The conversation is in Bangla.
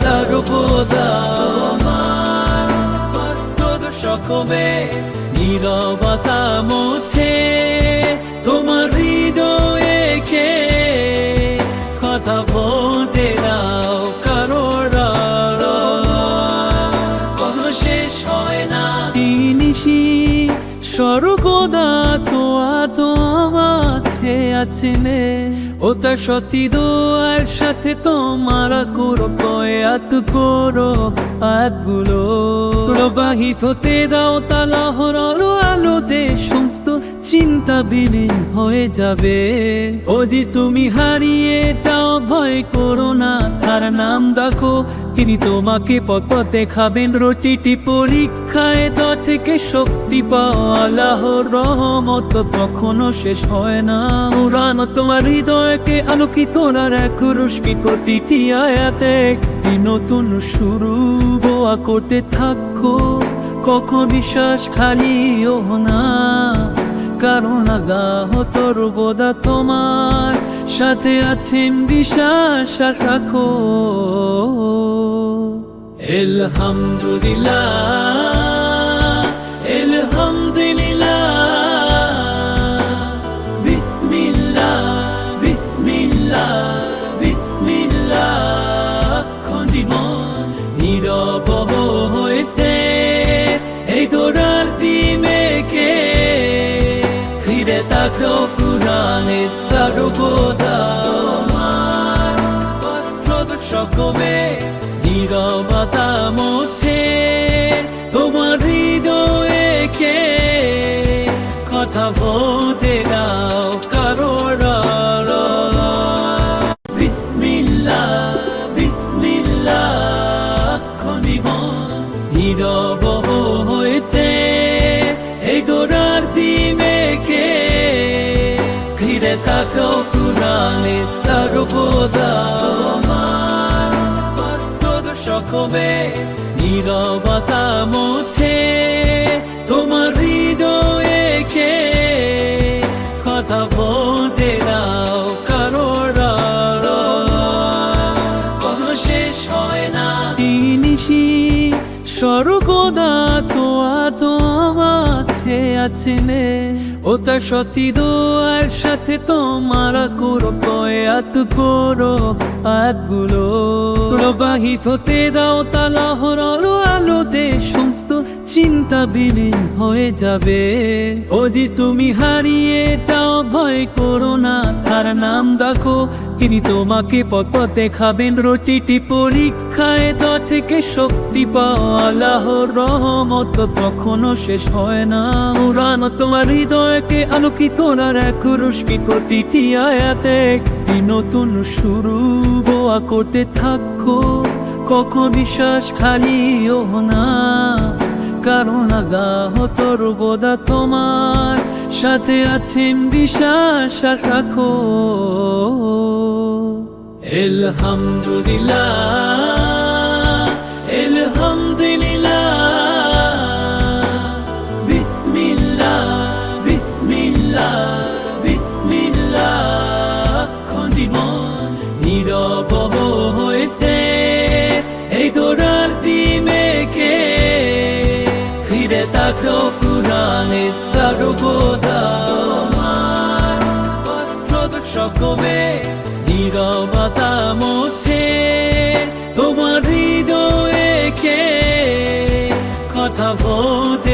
সর্বদা তোমার সকমে নীরবতা মধ্যে তোমার হৃদয়ে কে? কথা বলতে দাও কারোর কোনো শেষ হয় না। তিনিশি সর্বদা তো আমাকে আছেনে ও তার সতী দোয়ার সাথে তোমার করো পয়াত করো আতগুলো প্রবাহিত হতে দাও আলোতে সমস্ত চিন্তা বিলীন হয়ে যাবে। ওদি তুমি হারিয়ে যাও, ভয় করো না। তার নাম দেখো তিনি তোমাকে পথ পথ দেখাবেন রটিটি পরীক্ষায় দ থেকে শক্তি পাও। আল্লাহর রহমত কখনো শেষ হয় না। উড়ান তোমার হৃদয়কে আলোকিত আর এক রশ্মি প্রতিটি আয়াতে একটি নতুন শুরু। বোয়া করতে থাকো, কখন বিশ্বাস খালিও না। কারণ আল্লাহ তোর বোদা তোমার। সাথে আছেন বিশ্বাস রাখো এলহামদুলিল্লাহ এলহামদুলিল্লাহ। বিসমিল্লাহ বিসমিল্লাহ। কুরানে সর্বদা তোমার সকমে নীরবতা মধ্যে তোমার হৃদয়ে কে? কথা বলতে দাও কারোর বিসমিল্লাহ খনিমন নীরব হয়েছে। এই থাকো কুরানে সর্বদা সকমে নীরবতা মধ্যে তোমার হৃদয়ে কে? কথা বলতে দাও কারোর কোনো শেষ হয় না। তিনিশি সর্বদা তো আমাকে আছেনে, ও তার সতী দোয়ার সাথে তোমার করো কয়াত করো আতগুলো প্রবাহিত হতে দাও তালাহর আলো দে সমস্ত চিন্তা বিলীন হয়ে যাবে। ওদি তুমি হারিয়ে যাও, ভয় করো না তার নাম দেখো। তিনি তোমাকে পথ পথ দেখাবেন। রটিটি পরীক্ষায় দ থেকে শক্তি পাও রহমত কখনো শেষ হয় না। উড়ান তোমার হৃদয়কে আলোকিত আর এক রশ্মি প্রতিটি আয়াতে একটি নতুন শুরু। বোয়া করতে থাকো। কখন বিশ্বাস খালিও না। কারণ আল্লাহ তোর বোধা তোমার সাথে আছেন বিশ্বাস রাখো এলহামদুলিল্লাহ এলহামদুলিল্লাহ বিসমিল্লাহ বিসমিল্লাহ বিসমিল্লাহ। খন্দিমন নীরব হয়েছে এই দৌড়ার দিমেকে ফিরে তাকো কুরানে সর্বদা সকমে নীরবতা মধ্যে তোমার হৃদয়ে কে কথা বলতে